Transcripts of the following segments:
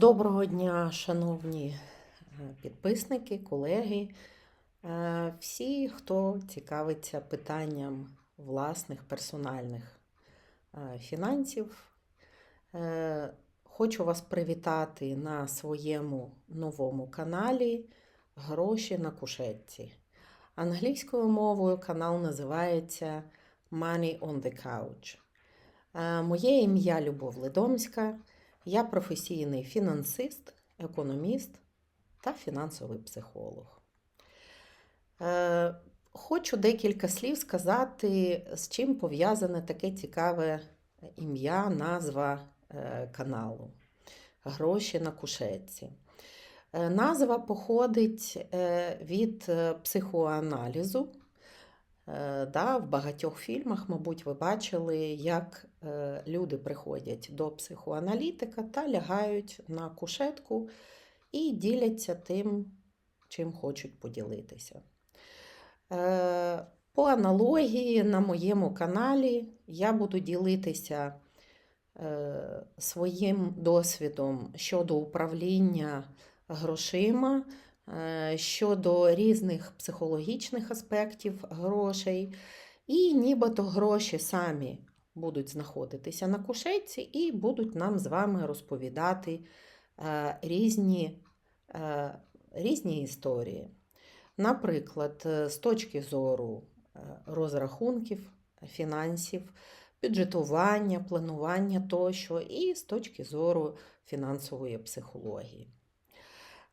Доброго дня, шановні е, підписники, колеги, е, всі, хто цікавиться питанням власних персональних е, фінансів. Хочу вас привітати на своєму новому каналі Гроші на кушетці. Англійською мовою канал називається Money on the Couch. Моє ім'я Любов Ледомська. Я професійний фінансист, економіст та фінансовий психолог. Е, Хочу декілька слів сказати, з чим пов'язане таке цікаве ім'я, назва е, каналу Гроші на кушетці. Е, Назва походить від психоаналізу. Е, Да, в багатьох фільмах, мабуть, ви бачили, як е, люди приходять до психоаналітика та лягають на кушетку і діляться тим, чим хочуть поділитися. Е, По аналогії на моєму каналі я буду ділитися своїм досвідом щодо управління грошима, щодо різних психологічних аспектів грошей. І нібито гроші самі будуть знаходитися на кушетці і будуть нам з вами розповідати е, різні, е, різні історії. Наприклад, е, з точки зору е, розрахунків, фінансів, бюджетування, планування тощо, і з точки зору фінансової психології.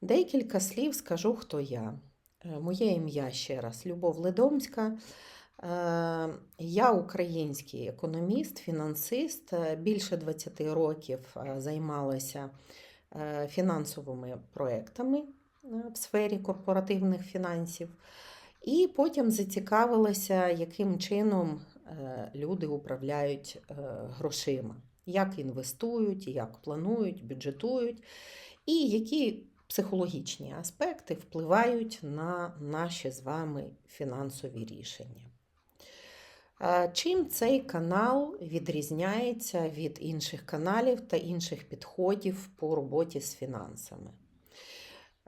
Декілька слів скажу, хто я. Е, Моє ім'я ще раз Любов Ледомська. Е, Я український економіст, фінансист. Е, Більше 20 років займалася фінансовими проектами в сфері корпоративних фінансів. І потім зацікавилася, яким чином люди управляють грошима, як інвестують, як планують, бюджетують, і які психологічні аспекти впливають на наші з вами фінансові рішення. Чим цей канал відрізняється від інших каналів та інших підходів по роботі з фінансами?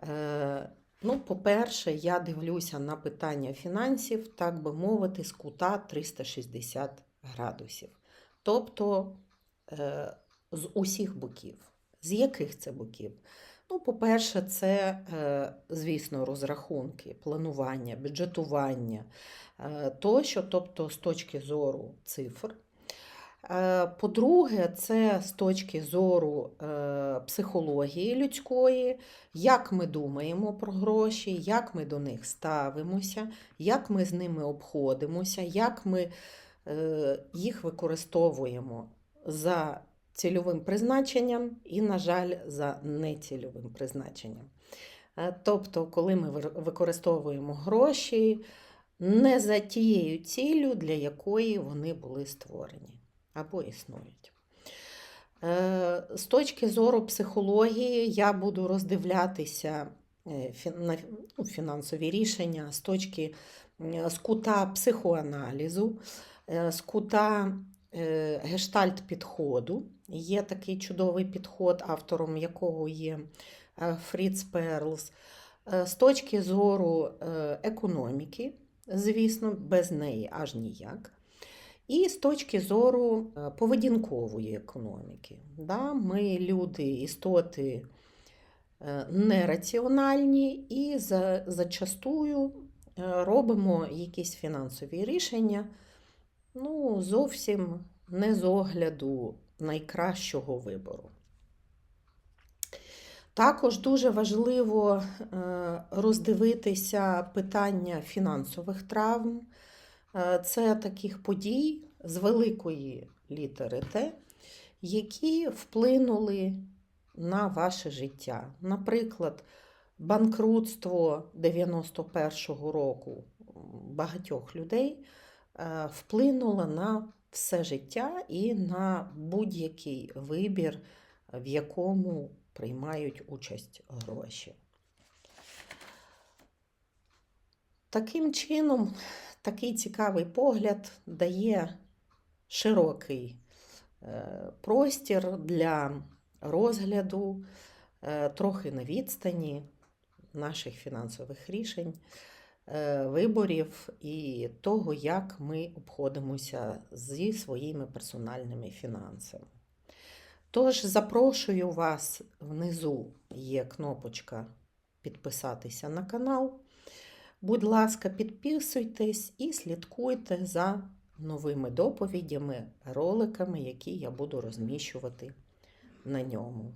Е, Ну, по-перше, я дивлюся на питання фінансів, так би мовити, з кута 360 градусів. Тобто е, з усіх боків. З яких це боків? Ну, по-перше, це, е, звісно, розрахунки, планування, бюджетування е, тощо, тобто з точки зору цифр. Е, По-друге, це з точки зору психології людської, як ми думаємо про гроші, як ми до них ставимося, як ми з ними обходимося, як ми їх використовуємо за цільовим призначенням і, на жаль, за нецільовим призначенням. Е, Тобто, коли ми використовуємо гроші не за тією ціллю, для якої вони були створені або існують. Е, З точки зору психології я буду роздивлятися е, ну, фінансові рішення з точки з кута психоаналізу, з кута е, гештальт-підходу. Є такий чудовий підход, автором якого є е, Фріц Перлс. Е, З точки зору економіки, звісно, без неї аж ніяк. І з точки зору поведінкової економіки. Да? Ми люди, істоти нераціональні і зачастую робимо якісь фінансові рішення ну, зовсім не з огляду найкращого вибору. Також дуже важливо е, роздивитися питання фінансових травм. Е, Це таких подій з великої літери Т, які вплинули на ваше життя. Наприклад, банкрутство 91-го року багатьох людей е, вплинуло на все життя і на будь-який вибір, в якому приймають участь гроші. Таким чином, такий цікавий погляд дає широкий е, простір для розгляду е, трохи на відстані наших фінансових рішень, виборів і того, як ми обходимося зі своїми персональними фінансами. Тож запрошую вас внизу є кнопочка підписатися на канал. Будь ласка, підписуйтесь і слідкуйте за новими доповідями, роликами, які я буду розміщувати на ньому.